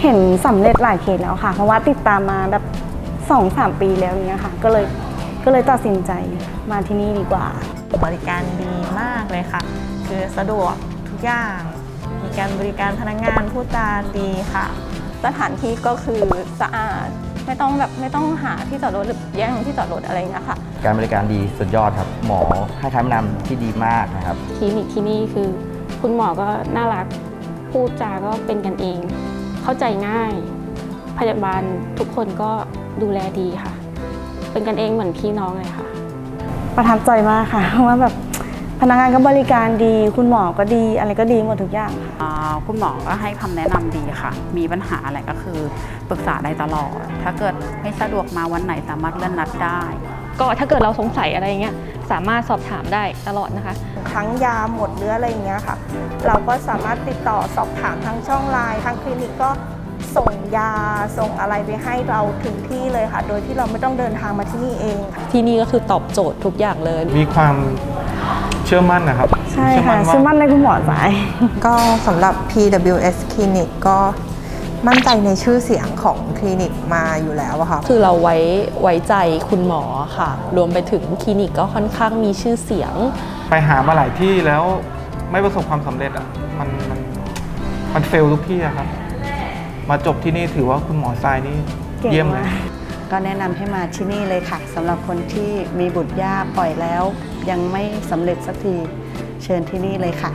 เห็นสำเร็จหลายเคสแล้วค่ะ เพราะว่าติดตามมาแบบสองสามปีแล้วอย่างเงี้ยค่ะ ก็เลยก็เลยตัดสินใจมาที่นี่ดีกว่า บริการดีมากเลยค่ะ คือสะดวกทุกอย่าง มีการบริการพนักงานพูดจาดีค่ะ สถานที่ก็คือสะอาดไม่ต้องแบบไม่ต้องหาที่จอดรถหรือแย่งที่จอดรถอะไรอย่างเงี้ยค่ะ การบริการดีสุดยอดครับ หมอให้คำแนะนำที่ดีมากนะครับคลินิกที่นี่คือ คุณหมอก็น่ารักพูดจาก็เป็นกันเอง เข้าใจง่าย พยาบาลทุกคนก็ดูแลดีค่ะ เป็นกันเองเหมือนพี่น้องเลยค่ะ ประทับใจมากค่ะเพราะว่าแบบพนักงานก็บริการดี คุณหมอก็ดี อะไรก็ดีหมดทุกอย่างค่ะ อ่าคุณหมอก็ให้คำแนะนำดีค่ะ มีปัญหาอะไรก็คือปรึกษาได้ตลอด ถ้าเกิดไม่สะดวกมาวันไหนสามารถเลื่อนนัดได้ ก็ถ้าเกิดเราสงสัยอะไรอย่างเงี้ยสามารถสอบถามได้ตลอดนะคะครั้งยาหมดหรืออะไรอย่างเงี้ยค่ะ เราก็สามารถติดต่อสอบถามทางช่องไลน์ทางคลินิกก็ส่งยาส่งอะไรไปให้เราถึงที่เลยค่ะ โดยที่เราไม่ต้องเดินทางมาที่นี่เองค่ะ ที่นี่ก็คือตอบโจทย์ทุกอย่างเลย มีความเชื่อมั่นนะครับใช่ค่ะว่า เชื่อมั่นในคุณหมอสาย ก็สำหรับ PWS Clinic ก็ มั่นใจในชื่อเสียงของคลินิกมาอยู่แล้วอะค่ะ คือเราไว้ไว้ใจคุณหมอค่ะ รวมไปถึงคลินิกก็ค่อนข้างมีชื่อเสียง ไปหามาหลายที่แล้วไม่ประสบความสำเร็จอะมันมันมันเฟลทุกที่อะครับ มาจบที่นี่ถือว่าคุณหมอทรายนี่เก่งเยี่ยมเลยมากก็แนะนำให้มาที่นี่เลยค่ะสำหรับคนที่มีบุตรยากปล่อยแล้ว ยังไม่สำเร็จสักทีเชิญที่นี่เลยค่ะ